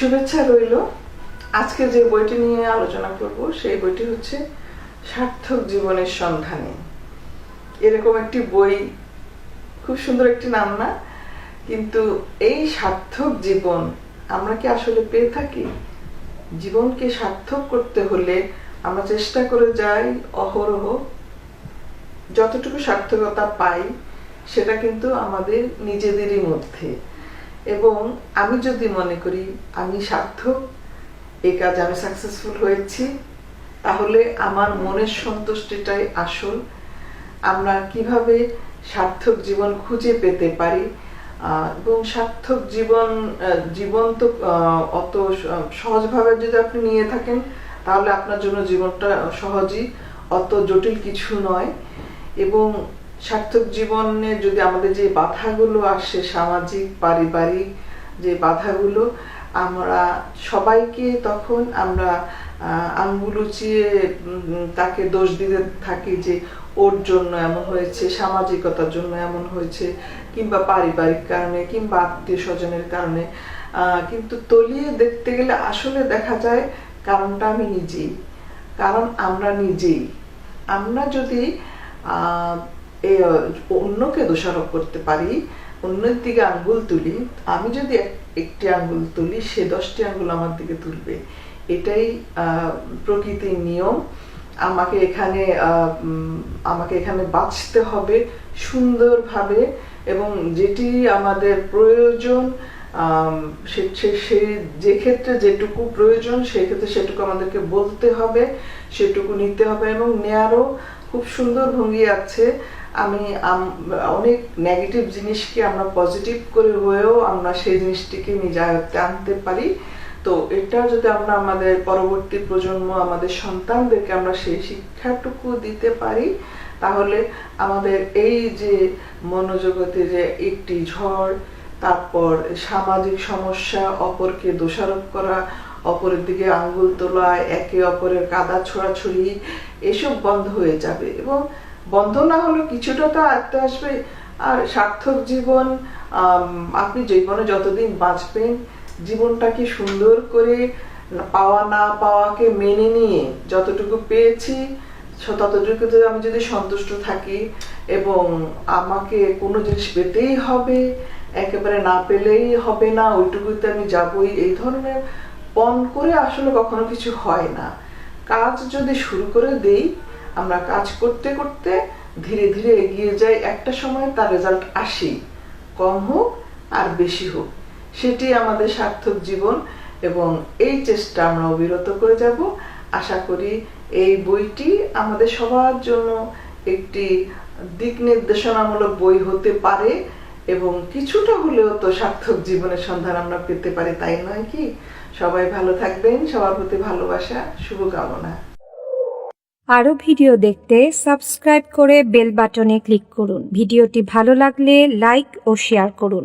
শুভেচ্ছা রইল। আজকে যে বইটি নিয়ে আলোচনা করব, সেই বইটি হচ্ছে সার্থক জীবনের সন্ধানে। এরকম একটি বই, খুব সুন্দর একটি নাম না? কিন্তু এই সার্থক জীবন আমরা কি আসলে পেয়ে থাকি? জীবনকে সার্থক করতে হলে আমরা চেষ্টা করে যাই অহরহ। যতটুকু সার্থকতা পাই, সেটা কিন্তু আমাদের নিজেদেরই মধ্যে। এবং আমি যদি মনে করি আমি সার্থক এই কাজ আমি সাকসেসফুল হয়েছি, তাহলে আমার মনের সন্তুষ্টিটাই আসল। আমরা কীভাবে সার্থক জীবন খুঁজে পেতে পারি? এবং সার্থক জীবন জীবন তো অত সহজভাবে যদি আপনি নিয়ে থাকেন, তাহলে আপনার জন্য জীবনটা সহজই অত জটিল কিছু নয়। এবং সার্থক জীবনে যদি আমাদের যে বাধাগুলো আসে, সামাজিক, পারিবারিক যে বাধাগুলো, আমরা সবাইকে তখন আমরা আঙ্গুল উঁচিয়ে তাকে দোষ দিতে থাকি যে ওর জন্য এমন হয়েছে, সামাজিকতার জন্য এমন হয়েছে, কিংবা পারিবারিক কারণে, কিংবা আত্মীয় স্বজনের কারণে কিন্তু তলিয়ে দেখতে গেলে আসলে দেখা যায় কারণটা আমি নিজেই। কারণ আমরা নিজেই। আমরা যদি অন্যকে দোষারোপ করতে পারি, অন্যের দিকে আঙ্গুল তুলি, আমি যদি একটি আঙ্গুল তুলি, সে দশটি আঙ্গুল আমার দিকে তুলবে। এটাই প্রকৃতির নিয়ম। আমাকে এখানে আমাকে এখানে বাঁচতে হবে সুন্দরভাবে এবং যেটি আমাদের প্রয়োজন সে- যে ক্ষেত্রে যেটুকু প্রয়োজন সেক্ষেত্রে সেটুকু আমাদেরকে বলতে হবে, সেটুকু নিতে হবে এবং নেয়ারও খুব সুন্দর ভঙ্গি আছে। আমি অনেক নেগেটিভ জিনিসকে আমরা পজিটিভ করে হয়েও আমরা সেই জিনিসটিকে নিজে আনতে পারি। তো এটা যদি আমরা আমাদের পরবর্তী প্রজন্ম, আমাদের সন্তানদেরকে আমরা সেই শিক্ষাটুকু দিতে পারি, তাহলে আমাদের এই যে মনোজগতে যে একটি ঝড় তারপর সামাজিক সমস্যা, অপরকে দোষারোপ করা, অপরের দিকে আঙ্গুল তোলা একে অপরের কাদা ছোড়াছুড়ি, এসব বন্ধ হয়ে যাবে এবং বন্ধ না হলে কিছুটা তো আয়ত্তে আসবে। আর সার্থক জীবন আপনি জীবনে যতদিন বাঁচবেন জীবনটাকে সুন্দর করে পাওয়া না পাওয়াকে মেনে নিয়ে যতটুকু পেয়েছি, সো ততটুকুতে আমি যদি সন্তুষ্ট থাকি এবং আমাকে কোনো জিনিস পেতেই হবে একেবারে না পেলেই হবে না, ওইটুকুতে আমি যাবই। এই ধরনের পণ করে আসলে কখনো কিছু হয় না। কাজ যদি শুরু করে দেই, আমরা কাজ করতে করতে ধীরে ধীরে এগিয়ে যাই। একটা সময় তার রেজাল্ট আসি কম হোক আর বেশি হোক। সেটি আমাদের সার্থক জীবন এবং এই চেষ্টা আমরা অবিরত করে যাব। আশা করি এই বইটি আমাদের সবার জন্য একটি দিক নির্দেশনামূলক বই হতে পারে। এবং কিছুটা হলেও তো সার্থক জীবনের সন্ধান আমরা পেতে পারি, তাই নয় কি? সবাই ভালো থাকবেন, সবার প্রতি ভালোবাসা, শুভকামনা। আরও ভিডিও দেখতে সাবস্ক্রাইব করে বেল বাটনে ক্লিক করুন। ভিডিওটি ভালো লাগলে লাইক ও শেয়ার করুন।